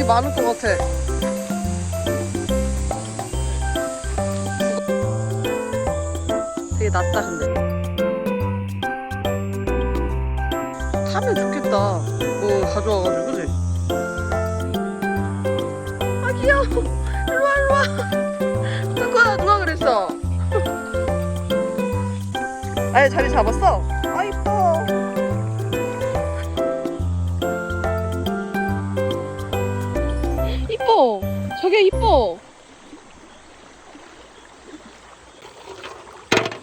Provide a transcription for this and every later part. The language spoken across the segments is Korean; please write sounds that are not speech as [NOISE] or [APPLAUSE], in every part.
와, 자식이 많을 것 같아. 되게 낮다 근데 타면 좋겠다 뭐 가져와가지고 그지? 아 귀여워 일로 와 일로 와 누가 누가 그랬어 [LAUGHS] 아예 자리 잡았어? 저게 이뻐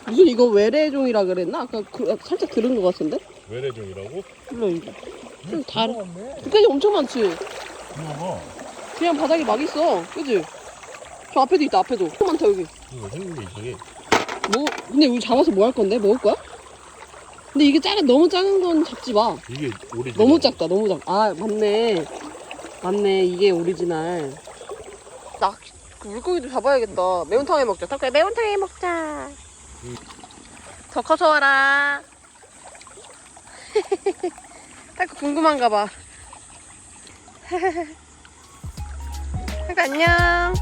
무슨 이거 외래종이라 그랬나? 아까 그, 살짝 들은 것 같은데? 외래종이라고? 몰라 이거 좀 다른 끝까지 엄청 많지? 이거 그냥 바닥에 막 있어 그지? 저 앞에도 있다 앞에도 엄청 많다 여기 이거 생긴 게 이상해 뭐 근데 우리 잡아서 뭐 할 건데? 먹을 거야? 근데 이게 작은 너무 작은 건 잡지 마 이게 오리지널 너무 작다 너무 작 아 맞네 맞네 이게 오리지널 나 그 물고기도 잡아야겠다. 매운탕에 먹자. 탁구야 매운탕에 먹자. 더 커서 와라. [LAUGHS] 탁구 궁금한가 봐. 탁구 [LAUGHS] 안녕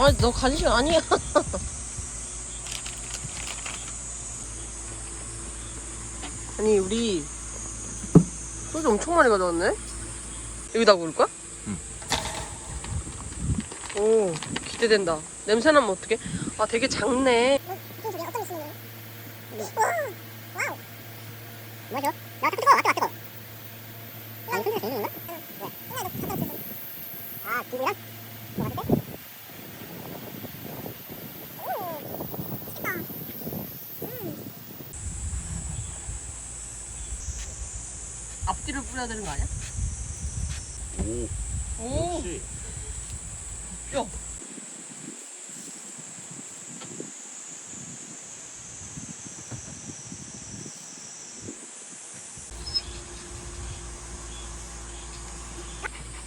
아, 너 간식 아니야. [LAUGHS] 아니, 우리 소주 엄청 많이 가져왔네? 여기다 구울 거야? 응. 오, 기대된다. 냄새 나면 어떡해? 아, 되게 작네. 무슨 소리야? 어떤 미신이에요? 와우! 뭐죠? 야, 뜨거워, 왔다, 뜨거워. 아, 이 소리가 들리는가? 왜? 아, 기분이랑? 뭐 같은데? 오, 맛있겠다. 음. 앞뒤를 뿌려야 되는 거 아니야? 오 오, 역시 야.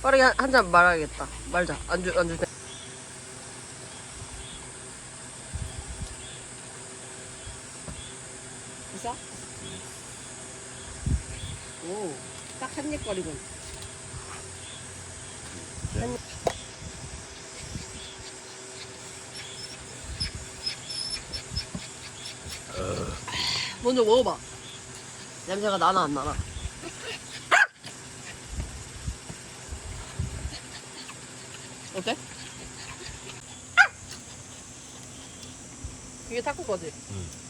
빠르게 한 잔 말아야겠다. 말자. 안주 안주 때. 있어? 오, 한 입. 먼저 먹어봐. 냄새가 나나 안 나나? 어때? 이게 타코 거지? 응.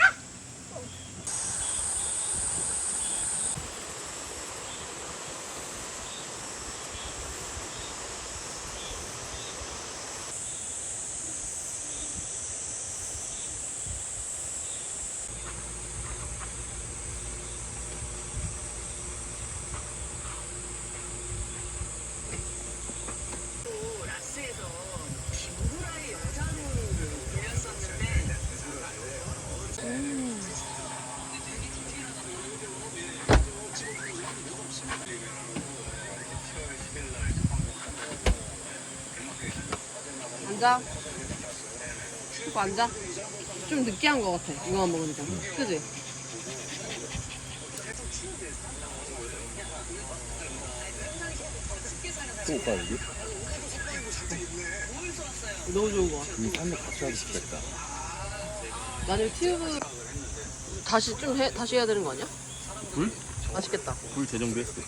앉아. 타코 앉아. 좀 느끼한 것 같아. 이거만 먹으니까. 그지? 또 오빠 여기? 너무 좋은 것 같아. 이 산에 같이 하고 싶겠다. 나중에 튜브 다시 좀 해, 다시 해야 되는 거 아니야? 불? 맛있겠다. 불 재정비했어.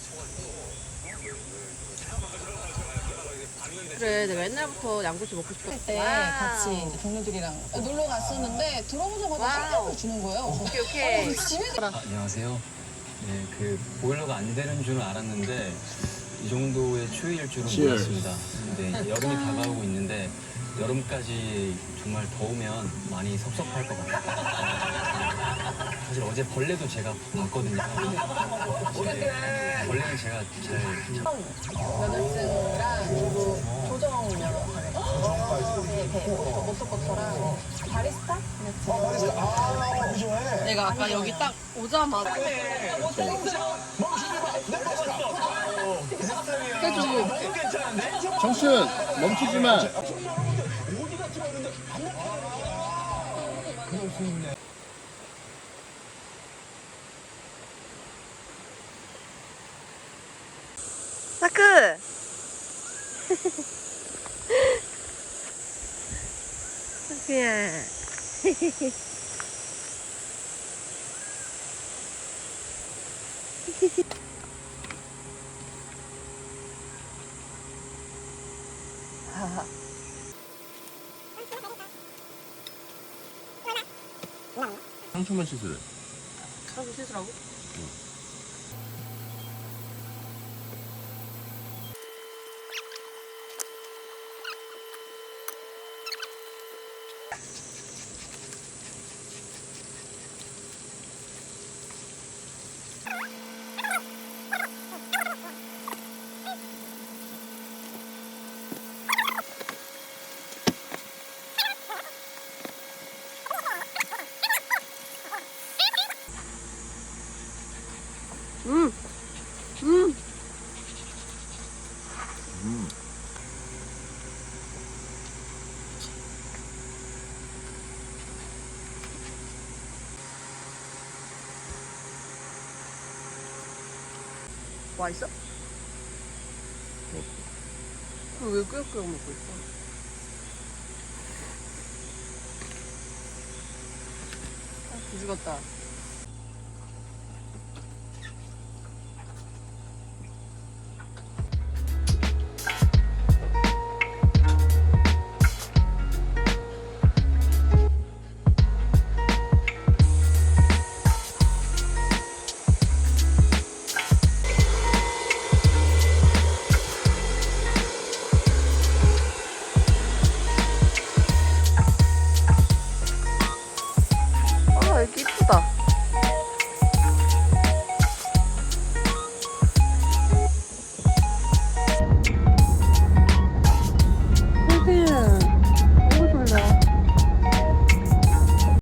그래, 내가 옛날부터 양꼬치 먹고 싶었어. 때 같이 이제 동료들이랑 놀러 갔었는데 들어오자마자 와우. 설탕을 주는 거예요. 오케이, 오케이. 집에 아, 안녕하세요. 네, 그 보일러가 안 되는 줄은 알았는데 이 정도의 추위일 줄은 Cheers. 몰랐습니다. 근데 여름이 다가오고 있는데 여름까지 정말 더우면 많이 섭섭할 것 같아요. 사실 어제 벌레도 제가 봤거든요. 근데 벌레는 제가 잘 여자친구랑 그리고 조정이라고 하거든요. 네, 네, 모터버터랑 바리스타? 내가 아까 여기 딱 오자마자 해줘. 정순 멈추지 마. 사크! 사크야. 상추만 씻으래. 사크 씻으라고? 음! 맛있어? 그왜 끄역끄역 먹고 있어? 아, 뒤죽었다.